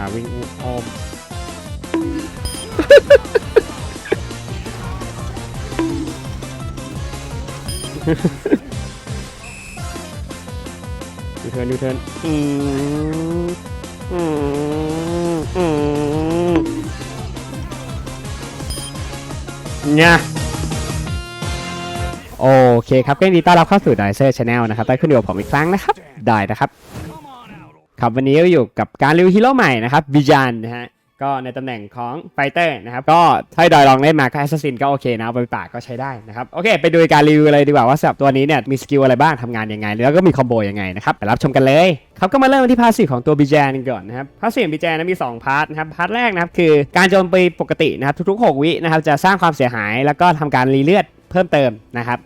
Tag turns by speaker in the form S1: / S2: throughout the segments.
S1: อ่าวิ่งอ้อมยูเทิร์นยูเทิร์นอืมอืมอืมเนี่ยโอเคครับก็ยินดีต้อนรับเข้าสู่ d i เซอร์ชาแนลนะครับได้ขึ้นอยู่กับผมอีกครั้งนะครับ ได้นะครับ ครับวันนี้ก็อยู่กับการรีวิวฮีโร่ใหม่นะครับบิจานนะฮะก็ในตำแหน่งของไฟเตอร์นะครับ ก็ถ้าดอยลองเล่นมาก็แอสซัสซินก็โอเคนะเอาไปปากก็ใช้ได้นะครับ โอเค ไปดูการรีวิวเลยดีกว่าว่าสำหรับตัวนี้เนี่ยมีสกิลอะไรบ้างทำงานยังไง แล้วก็มีคอมโบยังไงนะครับไปรับชมกันเลยครับก็มาเริ่มที่พาสซีฟของตัวบิจานก่อนนะครับพาสซีฟบิจานนะมี 2 พาร์ทนะครับพาร์ทแรกนะครับคือการโจมตีปกตินะครับทุกๆ 6 วินะครับจะสร้างความเสียหาย แล้วก็ทำการรีเลือดเพิ่มเติมนะครับ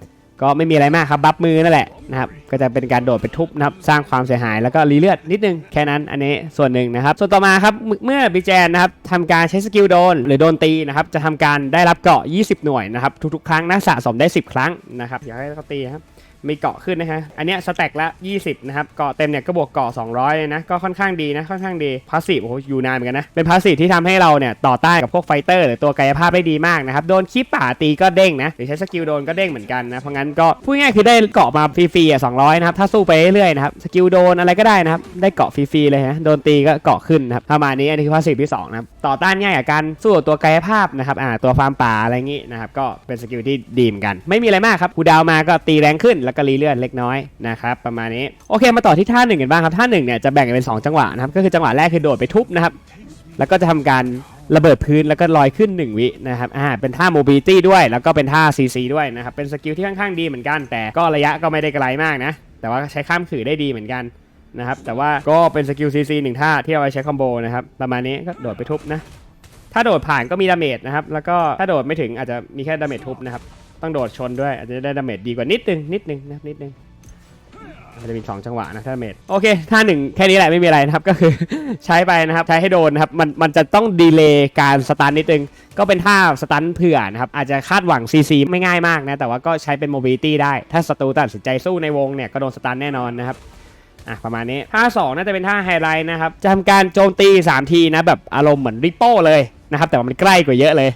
S1: ก็ไม่มีอะไรมากครับบัฟมือนั่นแหละนะครับก็จะเป็นการโดดไปทุบนะครับสร้างความเสียหายแล้วก็รีเลือดนิดนึงแค่นั้นอันนี้ส่วนหนึ่งนะครับ ส่วนต่อมาครับเมื่อบิแจนนะครับทำการใช้สกิลโดน หรือโดนตีนะครับจะทำการได้รับเกราะ 20 หน่วยนะครับทุกๆ ครั้งนะสะสมได้ 10 ครั้งนะครับอยากให้เขาตีครับ มีเกาะขึ้นนะฮะ อันเนี้ยสแต็กละ 20 นะครับ เกาะเต็มเนี่ยก็บวกเกาะ 200 เลยนะ ก็ค่อนข้างดีนะ ค่อนข้างดี พาสซีฟโอ้โหอยู่นานเหมือนกันนะ เป็นพาสซีฟที่ทำให้เราเนี่ยต่อต้านกับพวกไฟเตอร์หรือตัวกายภาพได้ดีมากนะครับ โดนคีบป่าตีก็เด้งนะ หรือใช้สกิลโดนก็เด้งเหมือนกันนะ เพราะงั้นก็พูดง่ายคือได้เกาะมาฟรีๆอะ200 นะครับ ถ้าสู้ไปเรื่อยๆนะครับ สกิลโดนอะไรก็ได้นะครับ ได้เกาะฟรีๆเลยฮะ โดนตีก็เกาะขึ้นนะครับประมาณนี้อันนี้คือพาสซีฟที่สองนะครับ ต่อต้านง่ายกับการสู้กับตัวกายภาพนะครับอ่าตัวฟาร์มป่าอะไรงี้นะครับก็เป็นสกิลที่ดีเหมอนกัน ไม่มีอะไรมากครับคูดาวมาก็ตีแรงขึ้นแล้วก็รีเลือดเล็กน้อยนะครับประมาณนี้โอเคมาต่อที่ท่าหนึ่งกันบ้างครับท่าหนึ่งเนี่ยจะแบ่งเป็นสองจังหวะนะครับก็คือจังหวะแรกคือโดดไปทุบนะครับแล้วก็จะทำการระเบิดพื้นแล้วก็ลอยขึ้น 1 วินะครับ อ่า เป็นท่าโมบิลิตี้ด้วย แล้วก็เป็นท่า CC ด้วยนะครับ เป็นสกิลที่ค่อนข้างดีเหมือนกัน แต่ก็ระยะก็ไม่ได้ไกลมากนะ แต่ว่าใช้ข้ามขื่อได้ดีเหมือนกัน นะครับ แต่ว่าก็เป็นสกิล CC หนึ่งท่าที่เอาไว้ใช้คอมโบนะครับ ประมาณนี้ก็โดดไปทุบนะ ถ้าโดดผ่านก็มีดาเมจนะครับ แล้วก็ถ้าโดดไม่ถึงอาจจะมีแค่ดาเมจทุบนะครับ ต้องโดดชนด้วยอาจจะได้ดาเมจดีกว่านิดนึงนิดนึงนะครับนิดนึงมันจะมี 2 จังหวะนะถ้าเมดโอเคท่าหนึ่งแค่นี้แหละไม่มีอะไรนะครับก็คือใช้ไปนะครับใช้ให้โดนนะครับมันมันจะต้องดีเลย์การสตันนิดนึง ก็เป็นท่าสตันเผื่อนะครับอาจจะคาดหวัง CC ไม่ง่ายมากนะแต่ว่าก็ใช้เป็นโมบิลิตี้ได้ ถ้าศัตรูตัดสินใจสู้ในวงเนี่ยก็โดนสตันแน่นอนนะครับ อะประมาณนี้ท่า2น่าจะเป็นท่าไฮไลท์นะครับจะทำการโจมตี 3 ทีนะแบบอารมณ์เหมือนริปโป้เลยนะครับแต่ว่ามันใกล้กว่าเยอะเลย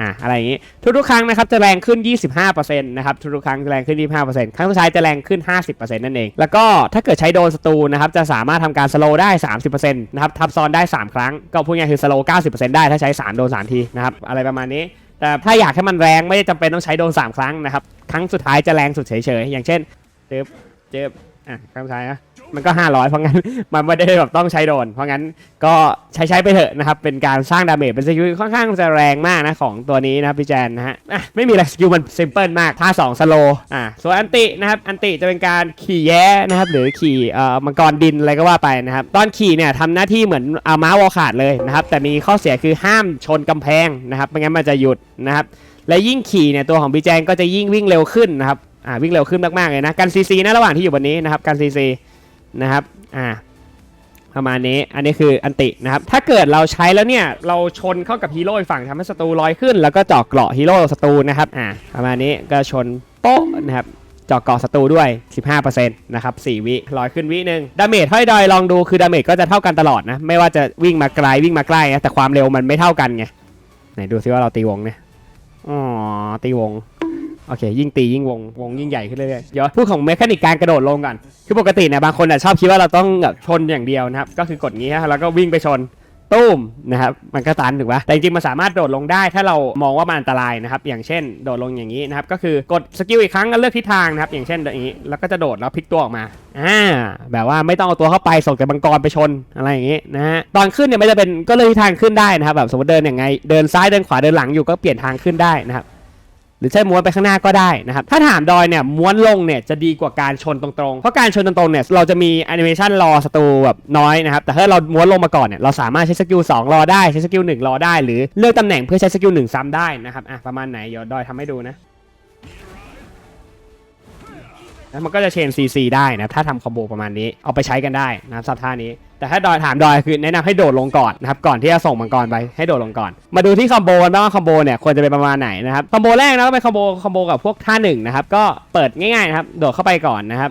S1: อะอะไรอย่างงี้ทุกๆครั้งนะครับจะแรงขึ้น 25%นะครับทุกๆครั้งจะแรงขึ้น 25%ครั้งสุดท้ายจะแรงขึ้น 50%นั่นเอง แล้วก็ถ้าเกิดใช้โดนศัตรูนะครับจะสามารถทำการสโลว์ได้ 30%นะครับทับซ้อนได้ 3 ครั้ง ก็พูดง่ายๆคือสโลว์90%ได้ถ้าใช้ 3 โดน 3 ทีนะครับอะไรประมาณนี้ แต่ถ้าอยากให้มันแรงไม่จำเป็นต้องใช้โดน 3 ครั้งนะครับครั้งสุดท้ายจะแรงสุดเฉยๆอย่างเช่นเจ็บเจ็บ อะครั้งสุดท้ายนะมันก็ 500 เพราะงั้น มันไม่ได้แบบต้องใช้โดน เพราะงั้นก็ใช้ใช้ไปเถอะนะครับ เป็นการสร้างดาเมจเป็นสกิลค่อนข้างจะแรงมากนะของตัวนี้นะครับพี่แจนนะฮะอะไม่มีอะไรสกิลมันซิมเพิลมากท่า2สโลอะส่วนอันตินะครับอันติจะเป็นการขี่แย้นะครับหรือขี่เอ่อมังกรดินอะไรก็ว่าไปนะครับตอนขี่เนี่ยทำหน้าที่เหมือนเอาม้าวอลขาดเลยนะครับแต่มีข้อเสียคือห้ามชนกำแพงนะครับไม่งั้นมันจะหยุดนะครับและยิ่งขี่เนี่ยตัวของพี่แจนก็จะยิ่งวิ่งเร็วขึ้นนะครับ อ่าวิ่งเร็วขึ้นมากๆเลยนะกันซีซีนะระหว่างที่อยู่บนนี้นะครับกันซีซีนะครับอ่าประมาณนี้อันนี้คืออันตินะครับถ้าเกิดเราใช้แล้วเนี่ยเราชนเข้ากับฮีโร่ฝั่งทำให้ศัตรูลอยขึ้น แล้วก็เจาะเกราะฮีโร่ศัตรูนะครับอ่าประมาณนี้ก็ชนโป๊ะนะครับเจาะเกราะศัตรูด้วย 15%นะครับ 4 วิลอยขึ้นวิหนึ่งดาเมจห้อยดอยลองดูคือดาเมจก็จะเท่ากันตลอดนะ ไม่ว่าจะวิ่งมาไกลวิ่งมาใกล้นะแต่ความเร็วมันไม่เท่ากันไง ไหนดูซิว่าเราตีวงเนี่ย อ๋อ ตีวง โอเค ยิ่งตียิ่งวงวงยิ่งใหญ่ขึ้นเรื่อยๆเดี๋ยวพูดของเมคานิกการกระโดดลงก่อนคือปกติเนี่ยบางคนอะชอบคิดว่าเราต้องแบบชนอย่างเดียวนะครับก็คือกดงี้ฮะแล้วก็วิ่งไปชนตุ้มนะครับมันก็ตันถูกปะแต่จริงๆมันสามารถโดดลงได้ถ้าเรามองว่ามันอันตรายนะครับอย่างเช่นโดดลงอย่างนี้นะครับก็คือกดสกิลอีกครั้งก็เลือกทิศทางนะครับอย่างเช่นอย่างนี้แล้วก็จะโดดแล้วพลิกตัวออกมาอ่าแบบว่าไม่ต้องเอาตัวเข้าไปส่งแต่บังกรไปชนอะไรอย่างงี้นะฮะตอนขึ้นเนี่ยไม่จะเป็นก็เลือกทิศทางขึ้นได้นะครับแบบสมมติเดินอย่างไงเดินซ้ายเดินขวาเดินหลังอยู่ก็เปลี่ยนทางขึ้นได้นะครับ รือใช้ม้วนไปข้างหน้าก็ได้นะครับถ้าถามดอยเนี่ยม้วนลงเนี่ยจะดีกว่าการชนตรงๆ เพราะการชนตรงๆเนี่ยเราจะมีแอนิเมชันรอศัตรูแบบน้อยนะครับแต่ถ้าเราม้วนลงมาก่อนเนี่ยเราสามารถใช้สกิล2รอได้ใช้สกิล1รอได้ หรือเลือกตำแหน่งเพื่อใช้สกิล1ซ้ำได้นะครับอะประมาณไหนเดี๋ยวดอยทำให้ดูนะแล้วมันก็จะเชน CC ได้นะถ้าทำคอมโบประมาณนี้เอาไปใช้กันได้นะครับสับท่านี้ แต่ถ้าดอยถามดอยคือแนะนำให้โดดลงก่อนนะครับก่อนที่จะส่งมังกรไปให้โดดลงก่อน มาดูที่คอมโบกันบ้างว่าคอมโบเนี่ยควรจะเป็นประมาณไหนนะครับคอมโบแรกนะก็เป็นคอมโบคอมโบกับพวกท่าหนึ่งนะครับก็เปิดง่ายๆนะครับโดดเข้าไปก่อนนะครับ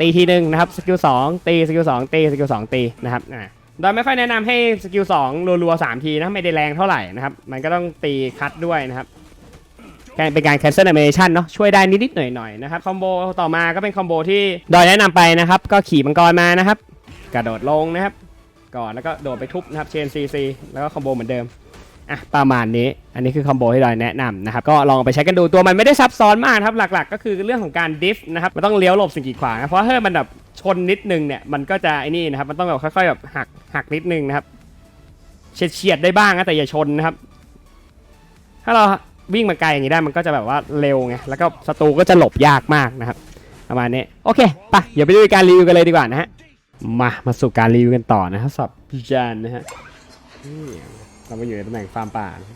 S1: ตีทีหนึ่งนะครับสกิลสองตีสกิลสองตีสกิลสองตีนะครับอ่าโดยไม่ค่อยแนะนำให้สกิล2รัวๆ3ทีนะไม่ได้แรงเท่าไหร่นะครับมันก็ต้องตีคัดด้วยนะครับการเป็นการ cancel animation เนาะช่วยได้นิดๆหน่อยๆนะครับคอมโบต่อมาก็เป็นคอมโบที่ดอยแนะนำไปนะครับก็ขี่มังกรมานะครับ กระโดดลงนะครับ ก่อนแล้วก็โดดไปทุบนะครับเชนซีซีแล้วก็คอมโบเหมือนเดิมอะประมาณนี้อันนี้คือคอมโบที่ดอยแนะนำนะครับก็ลองไปใช้กันดูตัวมันไม่ได้ซับซ้อนมากครับหลัก ๆ ก็คือเรื่องของการดิฟนะครับมันต้องเลี้ยวหลบสิ่งกีดขวางนะเพราะถ้ามันแบบชนนิดนึงเนี่ยมันก็จะไอ้นี่นะครับมันต้องแบบค่อยๆแบบหักหักนิดนึงนะครับเฉียดเฉียดได้บ้างนะแต่อย่าชนนะครับ ถ้าเราวิ่งมาไกลอย่างนี้ได้มันก็จะแบบว่าเร็วไงแล้วก็ศัตรูก็จะหลบยากมากนะครับประมาณนี้โอเคไปเดี๋ยวไปดูการรีวิวกันเลยดีกว่านะฮะ มา มาสู่การรีวิวกันต่อนะครับสำหรับพิจานนะฮะนี่เรามาอยู่ในตำแหน่งฟาร์มป่านะ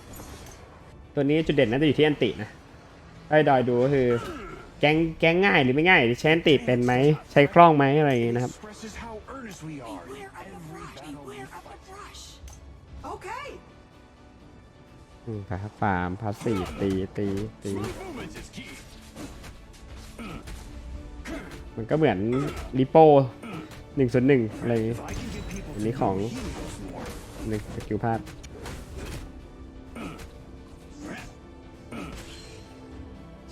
S1: ตัวนี้จุดเด่นน่าจะอยู่ที่อันตินะไอ้ดอยดูก็คือ แก๊งแก๊งง่ายหรือไม่ง่ายใช้อันติเป็นไหมใช้คล่องไหมอะไรอย่างงี้นะครับ
S2: expresses how earnest we are.
S3: Beware of the brush. Beware of the brush. Okay.
S1: อืมครับฟาร์มพาสซีฟตีตีตีมันก็เหมือนริโป้ หนึ่งส่วนหนึ่งอะไรอย่างงี้
S2: If I can get people
S1: อันนี้ของ
S2: to heal more,
S1: หนึ่งสกิลพลาด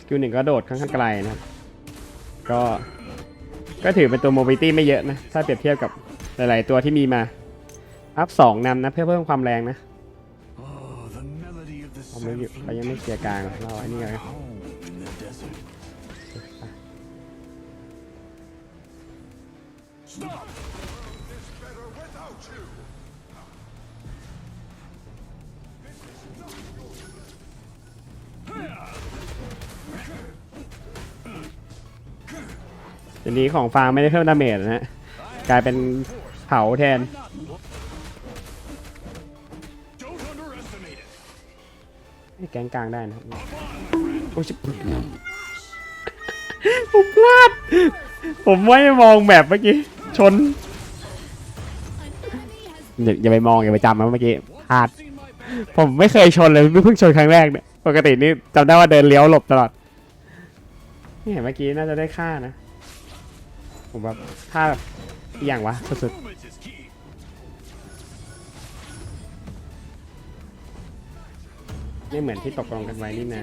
S1: สกิลหนึ่งก็โดดค่อนข้างไกลนะครับ ก็ก็ถือเป็นตัวโมบิลิตี้ไม่เยอะนะ ถ้าเปรียบเทียบกับหลาย ๆ ตัวที่มีมา อัพสองนำนะ เพื่อเพิ่มความแรงนะ
S2: oh, the melody of the
S1: เขาไม่อยู่
S2: symphony
S1: เขายังไม่เคลียร์กลางเราอันนี้ไง
S2: Stop! The world is better without you!
S1: This is not your ทีนี้ของฟาร์มไม่ได้เพิ่มดาเมจนะฮะ กลายเป็นเผาแทน
S2: Don't underestimate it.
S1: ให้แกงกลางได้นะครับโอ้ยชิบผมพลาด ผมไม่มองแบบเมื่อกี้ ชน อย่าอย่าไปมองอย่าไปจำนะเมื่อกี้พลาด ผมไม่เคยชนเลยเพิ่งชนครั้งแรกเนี่ยปกตินี่จำได้ว่าเดินเลี้ยวหลบตลอดนี่เห็นเมื่อกี้น่าจะได้ค่านะ ผมแบบค่าแบบอหย่างวะสุดๆไม่เหมือนที่ตกลงกันไว้นี่นา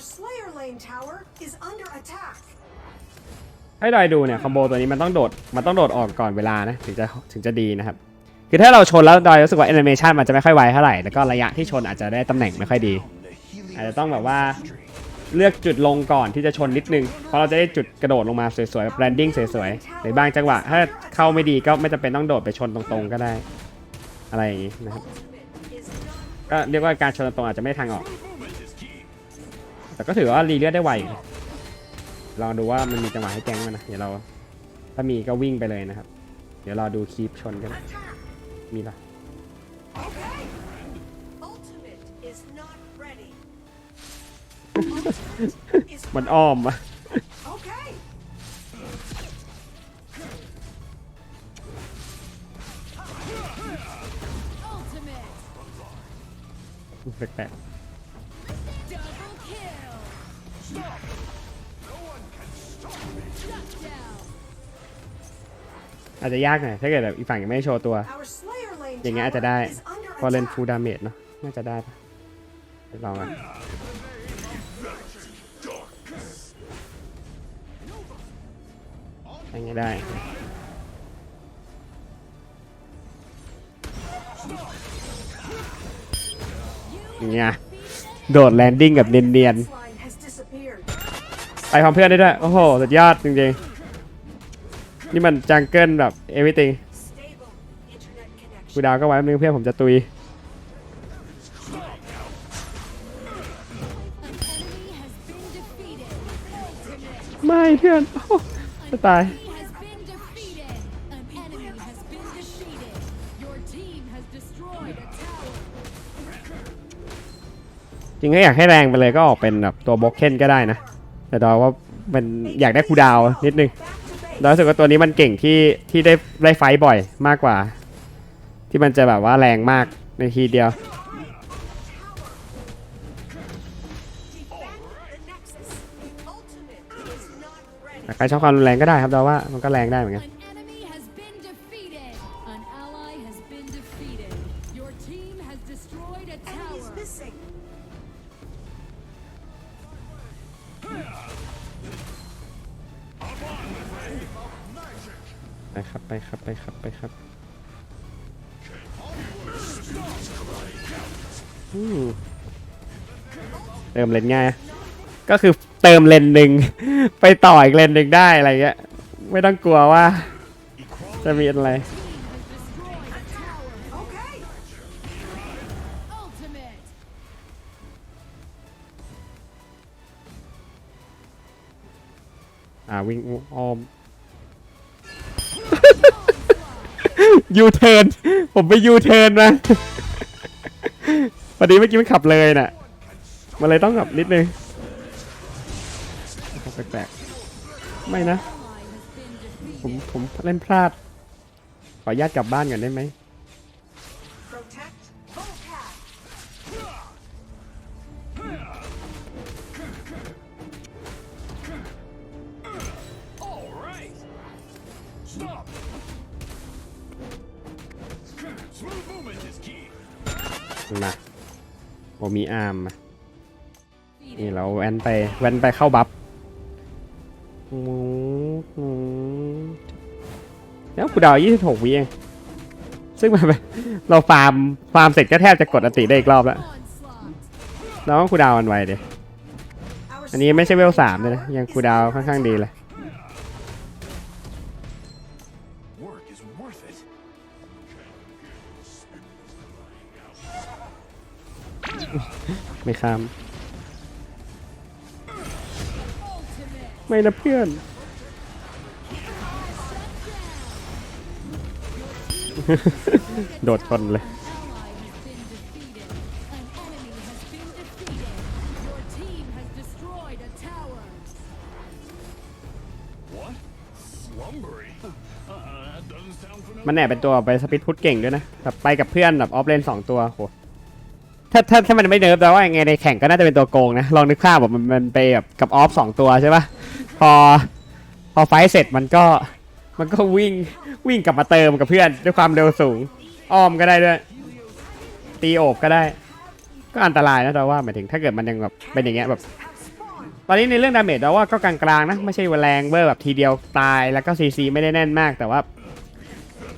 S3: Slayer lane tower is under attack.
S1: ให้ดอยดูเนี่ยคอมโบตัวนี้มันต้องโดดมันต้องโดดออกก่อนเวลานะถึงจะถึงจะดีนะครับคือถ้าเราชนแล้วดอยรู้สึกว่าแอนิเมชันมันจะไม่ค่อยไวเท่าไหร่แล้วก็ระยะที่ชนอาจจะได้ตำแหน่งไม่ค่อยดี อาจจะต้องแบบว่าเลือกจุดลงก่อนที่จะชนนิดนึงเพราะเราจะได้จุดกระโดดลงมาสวยๆแบบแลนดิ้งสวยๆหรือบางจังหวะถ้าเข้าไม่ดีก็ไม่จำเป็นต้องโดดไปชนตรงๆก็ได้ อะไรอย่างนี้นะครับก็เรียกว่าการชนตรงอาจจะไม่ทางออก แต่ก็ถือว่ารีเลือดได้ไวอยู่ลองดูว่ามันมีจังหวะให้แก๊งมันนะ เดี๋ยวเรา ถ้ามีก็วิ่งไปเลยนะครับ เดี๋ยวรอดูคีปชนกัน
S3: attack.
S1: มีปะ
S3: Okay. Ultimate is not ready. is
S1: มันอ้อมอะ
S3: okay.
S4: Ultimate.
S1: แปลก
S4: Double
S1: อาจจะยากหน่อยถ้าเกิดแบบอีกฝั่งยังไม่ได้โชว์ตัว
S3: Our Slayer lane
S1: อย่างเงี้ยอาจจะได้
S3: tower is under
S1: พอเล่น
S3: attack.
S1: ฟูลดาเมจเนาะน่าจะได้ปะเดี๋ยวลองกันอย่างเงี้ยได้อย่างเงี้ยโดดแลนดิ้งแบบเนียน
S3: This
S1: ไปพร้อมเพื่อนได้ด้วย โอ้โห สุดยอดจริงๆ นี่มันจังเกิลแบบเอวิติงกูดาวก็ไว้แป๊บนึงเพื่อนผมจะตุย ไม่เพื่อนโอ้จะตายจริงก็อยากให้แรงไปเลยก็ออกเป็นแบบตัวบล็อกเคนก็ได้นะ แต่ดอยว่ามันอยากได้คูดาวนิดนึงดอยรู้สึกว่าตัวนี้มันเก่งที่ที่ได้ได้ไฟบ่อยมากกว่า ที่มันจะแบบว่าแรงมากในทีเดียวใครชอบความรุนแรงก็ได้ครับดอยว่ามันก็แรงได้เหมือนกัน เติมเลนง่าย ก็คือเติมเลนหนึ่ง ไปต่ออีกเลนหนึ่งได้อะไรเงี้ย ไม่ต้องกลัวว่า จะมีอะไร อ่าวิ่งอ้อมยูเทิร์นผมไปยูเทิร์นมาพอดีเมื่อกี้มันขับเลยน่ะ มันเลยต้องแบบนิดนึงแปลกๆไม่นะ ผมผมเล่นพลาด ขอญาตกลับบ้านก่อนได้ไหมนะผมมีอาร์ม นี่เราแวนไปแวนไปเข้าบัฟแล้วกูดาวยี่สิบหกวิเองซึ่งมันเราฟาร์มฟาร์มเสร็จก็แทบจะกดอัติได้อีกรอบแล้ว
S4: Onslaught.
S1: เราต้องคูดาวน์มันไวเดียอันนี้ไม่ใช่เวลสามเลยนะยังคูดาวค่อนข้างดีเลยไม่ข้าม ไม่นะเพื่อนโดดชนเลย
S4: Ally has been defeated. An enemy has been defeated. Your team has destroyed a tower.
S2: What? Slumbering? Uh, that doesn't sound familiar.
S1: มันแอบเป็นตัวไปสปิดพุทเก่งด้วยนะแบบไปกับเพื่อนแบบออฟเลนสองตัวโห ถ้าถ้าถ้ามันไม่เนิร์ฟแปลว่ายังไงในแข่งก็น่าจะเป็นตัวโกงนะ ลองนึกภาพแบบมันมันไปแบบกับออฟสองตัวใช่ปะพอพอไฟเสร็จมันก็มันก็วิ่งวิ่งกลับมาเติมกับเพื่อนด้วยความเร็วสูง อ้อมก็ได้ด้วย ตีโอบก็ได้ ก็อันตรายนะแต่ว่าหมายถึงถ้าเกิดมันยังแบบเป็นอย่างเงี้ยแบบ ตอนนี้ในเรื่องดาเมจเราว่าก็กลางๆนะ ไม่ใช่วแรงเบอร์แบบทีเดียวตายแล้วก็ซีซีไม่ได้แน่นมากแต่ว่า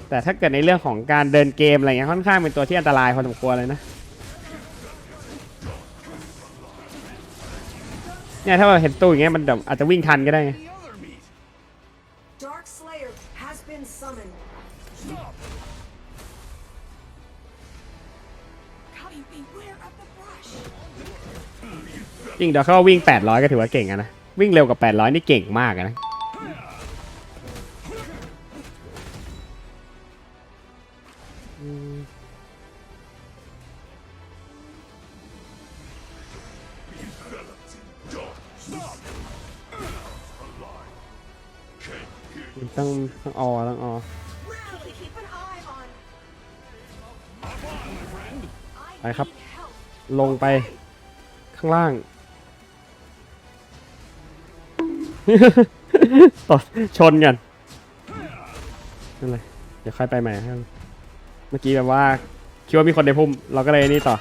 S1: แต่ถ้าเกิดในเรื่องของการเดินเกมอะไรเงี้ยค่อนข้างเป็นตัวที่อันตรายพอสมควรเลยนะ เนี่ยถ้าเราเห็นตู้อย่างเงี้ยมันแบบอาจจะวิ่งทันก็ได้ไง
S2: The other meat.
S3: Dark Slayer has been summoned.
S2: Stop.
S3: Cubby, beware of the brush.
S1: จริงเดี๋ยวเขาวิ่ง 800 ก็ถือว่าเก่งอะนะ วิ่งเร็วกว่า800 นี่เก่งมากอะนะ ต้องต้องออต้องออไปครับ ลงไปข้างล่าง ต่อชนกันนั่นเลยเดี๋ยวค่อยไปใหม่ครับเมื่อกี้แบบว่าคิดว่ามีคนในพุ่ม เราก็เลยนี่ต่อ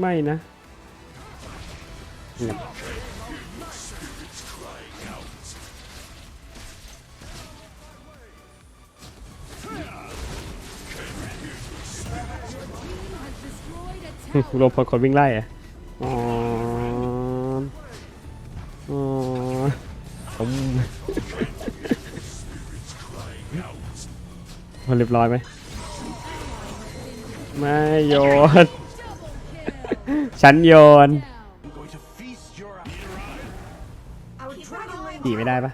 S1: ไม่นะเนี่ย
S4: Has destroyed a tower.
S1: รวมพลคนวิ่งไล่อะอ๋ออ๋อผมมันเรียบร้อยไหม ไม่โยน ฉันโยนตีไม่ได้ปะ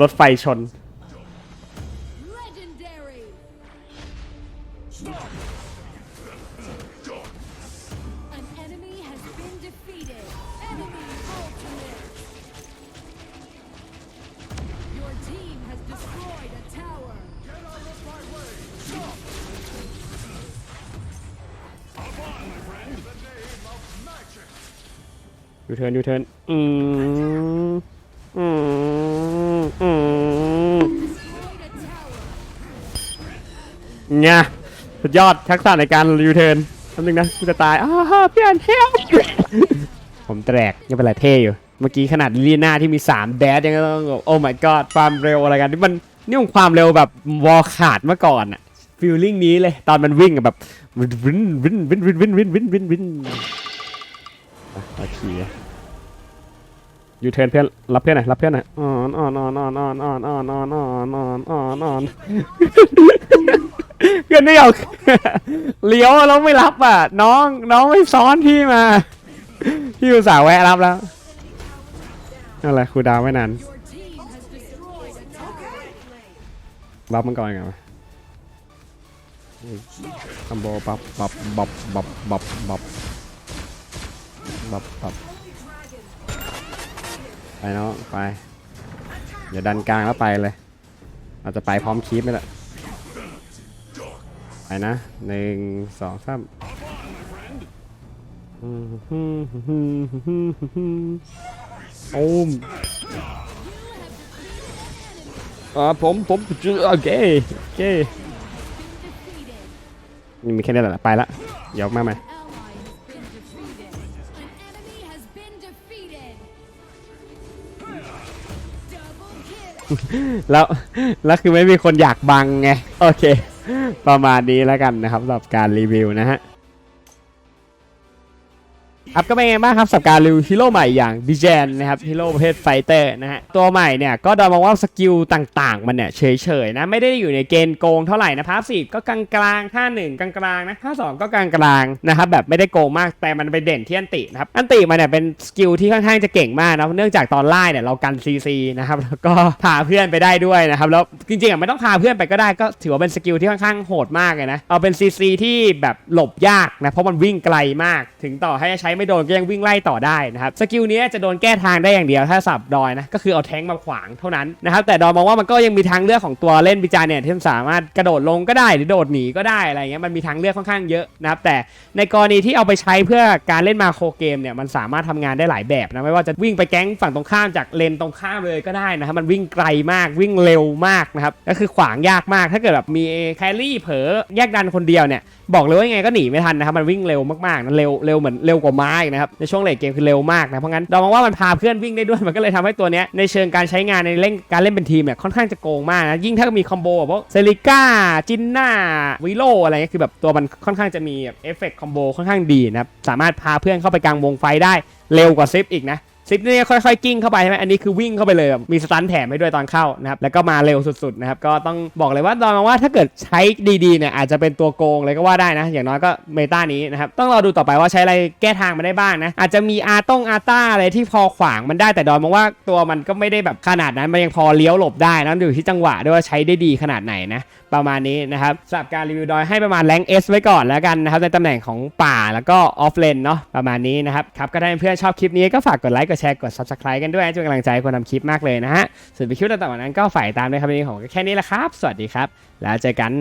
S1: รถไฟชน ยูเทิร์นยูเทิร์นอืมอืมอืมเนี่ยสุดยอดทักษะในการยูเทิร์นทำนึงนะกูจะตายอ้าวเพื่อนเฮลผมแตกยังเป็นไรเท่อยู่ เมื่อกี้ขนาดลีน่าที่มี 3 แดดยังต้องโอ้ my god ความเร็วอะไรกัน นี่มันนี่มันความเร็วแบบวอลขาดเมื่อก่อนอะฟีลลิ่งนี้เลย ตอนมันวิ่งแบบวิ่นวิ่นวิ่นวิ่นวิ่นวิ่นวิ่นวินวินวินอะเอาขี่ ยูเทิร์นเพื่อนรับเพื่อนหน่อยรับเพื่อนหน่อยอ่อนอ่อนอ่อนอ่อนอ่อนอ่อนอ่อนอ่อนอ่อนอ่อนอ่อนอ่อนเพื่อนไม่เอาเลี้ยวแล้วไม่รับอะ น้องน้องไม่ซ้อนพี่มา พี่อุตส่าห์แวะรับแล้วนั่นแหละครูดาวไม่นานรับมันก่อนไงวะคอมโบปับปับบับบับบับบับบับบับ ไปเนาะไปอย่าดันกลางแล้วไปเลย เราจะไปพร้อมคีปไหมล่ะไปนะหนึ่งสองสามโอ้มอ่าผมผมจือโอเคโอเคนี่มีแค่นี้แหละไปละยกมาไหม แล้วแล้วคือไม่มีคนอยากบังไง โอเค ประมาณนี้แล้วกันนะครับสำหรับการรีวิวนะฮะ ครับก็เป็นไงบ้างครับสำหรับการรีวิวฮีโร่ใหม่อย่างดิเจนนะครับฮีโร่ประเภทไฟเตอร์นะฮะตัวใหม่เนี่ยก็ดอมองว่าสกิลต่างๆ มันเนี่ยเฉยๆนะไม่ได้อยู่ในเกณฑ์โกงเท่าไหร่นะพาสซีฟก็กลางๆท่าหนึ่งกลางๆนะท่าสองก็กลางๆนะครับแบบไม่ได้โกงมากแต่มันไปเด่นที่อันตินะครับอันติมันเนี่ยเป็นสกิลที่ค่อนข้างจะเก่งมากนะเนื่องจากตอนไล่เนี่ยเรากันซีซีนะครับแล้วก็พาเพื่อนไปได้ด้วยนะครับแล้วจริงๆอะไม่ต้องพาเพื่อนไปก็ได้ก็ถือว่าเป็นสกิลที่ค่อนข้างโหดมากเลยนะเอาเป็นซีซีที่แบบหลบยากนะเพราะมันวิ่งไกลมากถึงต่อให้ใช้ไม่โดนก็ยังวิ่งไล่ต่อได้นะครับสกิลนี้จะโดนแก้ทางได้อย่างเดียวถ้าสับดอยนะก็คือเอาแทงมาขวางเท่านั้นนะครับแต่ดอยมองว่ามันก็ยังมีทางเลือกของตัวเล่นบิจาเนี่ยที่สามารถกระโดดลงก็ได้หรือโดดหนีก็ได้อะไรเงี้ยมันมีทางเลือกค่อนข้างเยอะนะครับแต่ในกรณีที่เอาไปใช้เพื่อการเล่นมาโครเกมเนี่ยมันสามารถทำงานได้หลายแบบนะไม่ว่าจะวิ่งไปแก๊งฝั่งตรงข้ามจากเลนตรงข้ามเลยก็ได้นะครับมันวิ่งไกลมากวิ่งเร็วมากนะครับก็คือขวางยากมากถ้าเกิดแบบมีแครี่เผลอแยกดันคนเดียวเนี่ย บอกเลยว่ายังไงก็หนีไม่ทันนะครับมันวิ่งเร็วมากๆนะเร็วเร็วเหมือนเร็วกว่าม้าอีกนะครับในช่วงเลทเกมคือเร็วมากนะเพราะงั้นเรามองว่ามันพาเพื่อนวิ่งได้ด้วยมันก็เลยทำให้ตัวเนี้ยในเชิงการใช้งานในเล่นการเล่นเป็นทีมเนี่ยค่อนข้างจะโกงมากนะยิ่งถ้ามีคอมโบแบบพวกเซริก้าจินน่าวิโลอะไรเงี้ยคือแบบตัวมันค่อนข้างจะมีแบบเอฟเฟกต์คอมโบค่อนข้างดีนะครับสามารถพาเพื่อนเข้าไปกลางวงไฟได้เร็วกว่าซิปอีกนะ ซิปนี่ค่อยๆกิ้งเข้าไปใช่ไหมอันนี้คือวิ่งเข้าไปเลยแบบมีสตันแถมให้ด้วยตอนเข้านะครับแล้วก็มาเร็วสุดๆนะครับก็ต้องบอกเลยว่าตอนมาว่าถ้าเกิดใช้ดีๆเนี่ยอาจจะเป็นตัวโกงเลยก็ว่าได้นะ อย่างน้อยก็เมตานี้นะครับต้องรอดูต่อไปว่าใช้อะไรแก้ทางมาได้บ้างนะอาจจะมีอาต้งอาต้าอะไรที่พอขวางมันได้แต่ดอนมองว่าตัวมันก็ไม่ได้แบบขนาดนั้นมันยังพอเลี้ยวหลบได้นะอยู่ที่จังหวะด้วยว่าใช้ได้ดีขนาดไหนนะประมาณนี้นะครับสำหรับการรีวิวดอยให้ประมาณแรงเอสไว้ก่อนแล้วกันนะครับในตำแหน่งของป่าแล้วก็ออฟเลนเนาะประมาณนี้นะครับครับก็ถ้าเพื่อนชอบคลิปนี้ก็ฝากกดไลค์กดแชร์กด subscribe กันด้วยจะเป็นกำลังใจคนทำคลิปมากเลยนะฮะส่วนไปคลิปต่อๆนั้นก็ฝ่ายตามด้วยครับวันนี้ของก็แค่นี้แหละครับ สวัสดีครับ แล้วเจอกัน